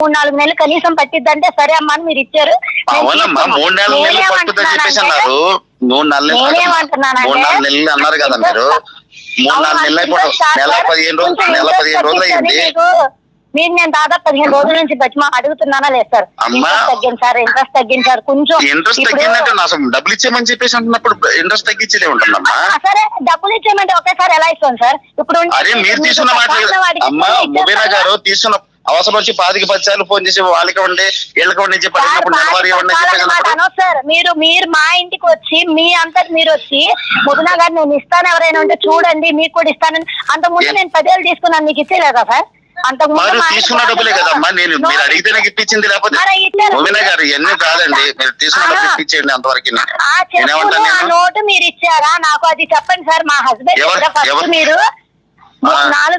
మూడు నాలుగు నెలలు కనీసం పట్టిద్దంటే సరే అమ్మా అని మీరు ఇచ్చారు అవునమ్మా. మూడు నెలలు చెప్పేసి అన్నారు మూడు నాలుగు నెలలు నేనేమంటున్నానంటే- మూడు నాలుగు నెలలు అన్నారు కదా మీరు మూడు అవును, నాలుగు నెలలు అయిపోయి ఇంట్రెస్ట్ నెల సార్, పదిహేను రోజులు కొంచెం నెల ఇంట్రెస్ట్ పదిహేను రోజులు తగ్గించండి అయింది మీకు. మీరు నేను దాదాపు పదిహేను రోజుల నుంచి బట్టి అడుగుతున్నానా లేదు సార్. ఇంట్రెస్ట్ తగ్గించారు ఇంట్రెస్ట్ తగ్గించారు కొంచెం ఇంట్రెస్ట్ తగ్గిందంటే అసలు డబ్బులు ఇచ్చేయమని చెప్పేసి అంటున్నప్పుడు ఇంట్రెస్ట్ తగ్గించేదే ఉంటుందమ్మా సరే డబ్బులు ఇచ్చేయమంటే ఒకేసారి ఎలా ఇస్తాం సార్ ఇప్పుడు అరే మీరు తీసుకున్న మాట అమ్మా ఇచ్చేస్తారా? ముబీనా గారు తీసుకున్న అవసరం వచ్చి పాతికి సార్లు ఫోన్ చేసి వాళ్ళకి ఇవ్వండి వీళ్ళకి ఇవ్వండి చెప్పి సార్, మీరు మీరు మా ఇంటికి వచ్చి మీ అంతటి మీరు వచ్చి ముదునా గారు నేను ఇస్తాను ఎవరైనా ఉంటే చూడండి మీకు కూడా ఇస్తానని అంత ముందు నేను పదేళ్ళు తీసుకున్నాను మీకు ఇచ్చేలేదా సార్ అంత మరి తీసుకున్న డబ్బులే కదమ్మా నేను మీరు అడిగితే నాకు ఇప్పించింది లేకపోతే. ముబీనా గారు ఇవన్నీ కాదండి మీరు తీసుకున్న డబ్బులు. ఇప్పించేయండి అంతవరకు నోటు మీరు ఇచ్చారా నాకు అది చెప్పండి సార్ మా హస్బెండ్? మీరు.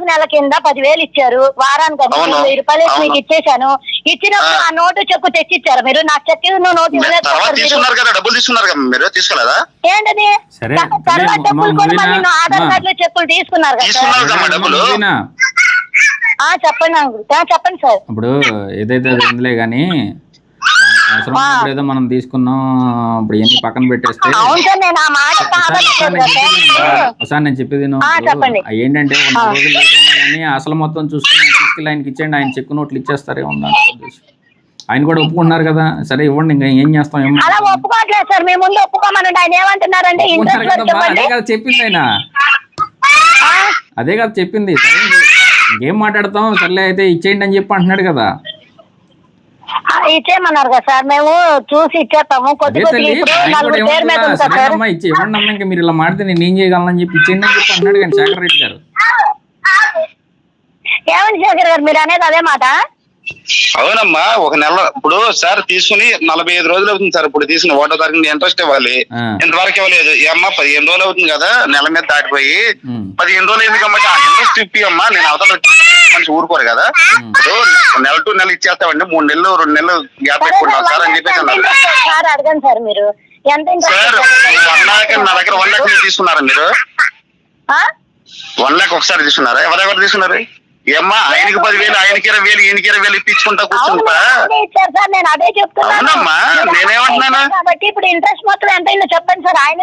నెలల కింద పదివేలు ఇచ్చారు వారానికి అది అవును. వెయ్యి రూపాయలు వేసి అవును. మీకు ఇచ్చేసాను ఇచ్చినప్పుడు ఆ. నోటు చెక్కు తెచ్చిచ్చారు మీరు నాకు చెక్కు నువ్వు నోటు ఇవ్వలేదు తర్వాత సార్ మీరు. తీసుకున్నారు కదా డబ్బులు తీసుకున్నారు కదా మీరు తీసుకోలేదా ఏంటది సరే, త- తర్వాత అమ్మ, డబ్బులు కూడా ముబీనా, మళ్ళీ నా ఆధార్ అమ్మా. కార్డులో చెక్కులు తీసుకున్నారు కదా సార్ డబ్బులు ఆ, చెప్పండి అంకుల్. ఆ, చెప్పండి సార్ ఇప్పుడు ఏదైతే అది ఉందిలే కానీ అవసరం ఆ. ఉన్నప్పుడు ఏదో మనం తీసుకున్నాం ఇప్పుడు పక్కన పెట్టేస్తే అవును సార్ నేను ఆ మాట ఒకసారి ఒకసారి నేను చెప్పేది విను. ఒకసారి నేను చెప్పేది విను. ఆ, ఇప్పుడు చెప్పండి. ఏంటంటే ఒక రోజులు అయినా కానీ అసలు మొత్తం చూసుకుని తీసుకెళ్ళి ఆయనకి ఇచ్చేయండి ఆయన చెక్కు నోట్లు ఇచ్చేస్తారే ఉందా ఆయన కూడా ఒప్పుకుంటున్నారు కదా సరే ఇవ్వండి ఇంకా ఏం చేస్తాం ఏం అలా ఒప్పుకోవట్లేదు సార్ మీ ముందు ఒప్పుకోమనండి ఆయన ఏమంటున్నారంటే ఇంట్రెస్ట్ కదమ్మా అదే కదా చెప్పింది ఆయన. అదే కదా చెప్పింది సరే ఇంకేం మాట్లాడతాం సర్లే అయితే ఇచ్చేయండి అని చెప్పి అంటున్నాడు కదా. ఆ, ఇచ్చేయమన్నారు కదా సార్ మేము చూసి ఇచ్చేస్తాము. కొద్ది అదే కొద్ది తల్లి ఇప్పుడు ఆయన కూడా నలుగురు పేరు మీద ఏమంటున్నా ఉంది కదా సార్. సరేనమ్మా ఇచ్చి ఇవ్వండి అమ్మా ఇంకా మీరు ఇలా మాడితే నేను ఏం చేయగలను చెప్పి ఇచ్చేయండి అని చెప్పి అంటున్నాడు కానీ శేఖర్ రెడ్డి గారు. ఏమండి శేఖర్ గారు మీరు అనేది అదే మాట? అవునమ్మా ఒక నెల ఇప్పుడు సార్ తీసుకుని నలభై ఐదు రోజులు అవుతుంది సార్ ఇప్పుడు తీసుకుని ఒకటో తారీఖు ఇంట్రెస్ట్ ఇవ్వాలి. ఇంతవరకు ఇవ్వలేదు. ఈ అమ్మ పదిహేను రోజులు అవుతుంది కదా నెల మీద దాటిపోయి. పదిహేను రోజులు ఎందుకమ్మా ఆ ఇంట్రెస్ట్ ఇప్పి అమ్మా నేను అవతల మనిషి ఊరుకోరు కదా. ఇప్పుడు నెల టు నెల ఇచ్చేస్తామండి మూడు నెలలు రెండు నెలలు గ్యాప్ సరే పెట్టుకుంటాం సార్ అని చెప్పేసి సార్ అడగండి సార్ మీరు. ఎంత సార్ వన్ లాక్ నా దగ్గర వన్ లాక్ మీరు తీసుకున్నారా మీరు? ఆ? వన్ లాక్ ఒకసారి తీసుకున్నారా? ఎవరెవరు తీసుకున్నారు? ఏమ్మా ఆయనకి పదివేలు ఆయనకి ఇరవై వేలు ఈయనకి ఇరవై వేలు ఇప్పించుకుంటా కూర్చుంటా మీరు అదే ఇచ్చారు సార్ నేను అదే చెప్తున్నాను అవునమ్మా, మీరు నేనేమంటున్నాను? ఇచ్చారు కాబట్టి ఇప్పుడు ఇంట్రెస్ట్ మొత్తం ఎంత అయిందో చెప్పండి సార్ ఆయన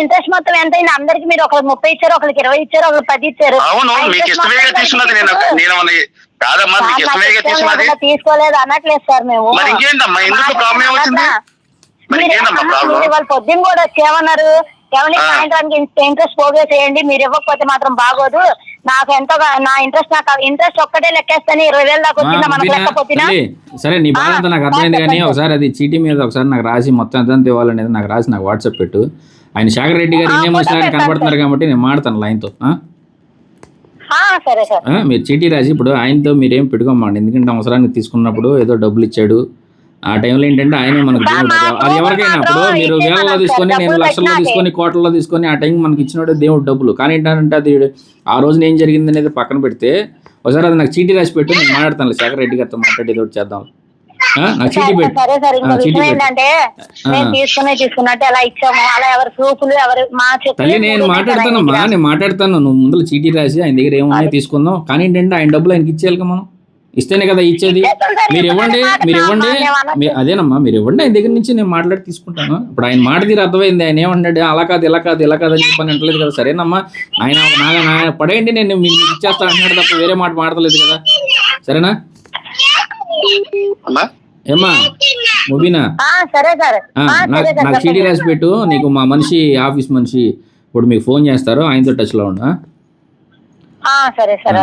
ఇంట్రెస్ట్ మొత్తం ఎంత అయింది అందరికి మీరు ఒకరికి ముప్పై ఇచ్చారు ఒకరికి ఇరవై ఇచ్చారు ఒకరికి పది ఇచ్చారు అవును ఆ మీకు interest ఇష్టమేగా మొత్తం తీసుకున్నది ఎంత నేను? నేను కాదమ్మా మీకు సార్, నాకు ఇష్టమేగా ఇష్టం తీసుకున్నది లేకుండా తీసుకోలేదు అనట్లేదు సార్ మేము మరి ఇంకేంటమ్మా? ఎందుకు మా ప్రాబ్లం ఏమొచ్చింది? మరి అన్న- ప్రాబ్లం? మీరు ఇవాళ పొద్దున్న కూడా వచ్చి ఏమన్నారు ఏమని. సాయంత్రానికి ఇంట్రెస్ట్ పోగే చేయండి మీరు ఇవ్వకపోతే మాత్రం బాగోదు. నాకు ఎంతో నా ఇంట్రెస్ట్ నాకు ఇంట్రెస్ట్ ఒక్కటే లెక్కేస్తాను ఇరవై వేలు దాకా వచ్చిందా మనకు లెక్కపోతున్నా సరే నీ బాధ అంతా నాకు అర్థమైంది కానీ. ఒకసారి అది చీటీ మీద ఒకసారి నాకు రాసి మొత్తం ఎంత ఇవ్వాలనేది నాకు రాసి నాకు వాట్సాప్ పెట్టు. ఆయన శేఖర్ రెడ్డి గారు ఆ, ఇన్నే ఫోటో వచ్చినారని పెడతాను కనబడుతున్నారు కాబట్టి నేను మాడతాను లైన్తో. మీరు చీటీ రాసి ఇప్పుడు ఆయనతో మీరేం పెట్టుకోమండి ఎందుకంటే అవసరానికి తీసుకున్నప్పుడు ఏదో డబ్బులు ఇచ్చాడు ఆ టైంలో ఏంటంటే ఆయనే మనకు దేవుడు. అది ఎవరికైనా ఇప్పుడు మీరు వేలలో తీసుకొని నేను లక్షల్లో. తీసుకొని కోట్లలో తీసుకొని ఆ టైం మనకి ఇచ్చినోడే దేవుడు డబ్బులు. కానీ ఏంటంటే అది ఆ రోజున ఏం జరిగింది అనేది పక్కన పెడితే ఒకసారి అది నాకు చీటీ రాసి పెట్టు నేను మాట్లాడతాను శేఖర్ రెడ్డి గారితో మాట్లాడి ఏదో ఒకటి చేద్దాం. చీటీ పెట్టు. సరే సార్. ఇంకో ఆ, చీటీ విషయం పెట్టు. ఏంటంటే ఆ. నేను తీసుకునే తీసుకున్నట్టు అలా ఇచ్చాము. అలా ఎవరి ప్రూఫ్లు ఎవరు మా తల్లి నేను మాట్లాడతాను. నువ్వు ముందర చీటీ రాసి ఆయన దగ్గర ఏమున్నాయి తీసుకుందాం. కానీ ఏంటంటే ఆయన డబ్బులు ఆయనకి ఇచ్చేయాలి మనం. ఇస్తేనే కదా ఇచ్చేది. మీరు ఇవ్వండి మీరు ఇవ్వండి అదేనమ్మా మీరు ఇవ్వండి ఆయన దగ్గర నుంచి నేను మాట్లాడి తీసుకుంటాను. ఇప్పుడు ఆయన మాట తీరు అర్థమైంది ఆయన ఏమన్నాడు అలా కాదు ఇలా కాదు ఇలా కాదు అని చెప్పని అంటలేదు కదా. సరేనమ్మా ఆయన నా నా పడేయండి నేను మీకు ఇచ్చేస్తాను అంటున్నాడు తప్ప వేరే మాట మాడతలేదు కదా. సరేనా? అమ్మా? ఏమ్మా ముబీనా? ఆ, సరే సార్. ఆ, ఆ, నాకు చెప్పండి. రాసి పెట్టు నీకు మా మనిషి ఆఫీస్ మనిషి ఇప్పుడు మీకు ఫోన్ చేస్తారు ఆయనతో టచ్లో? ఆ, సరే సరే.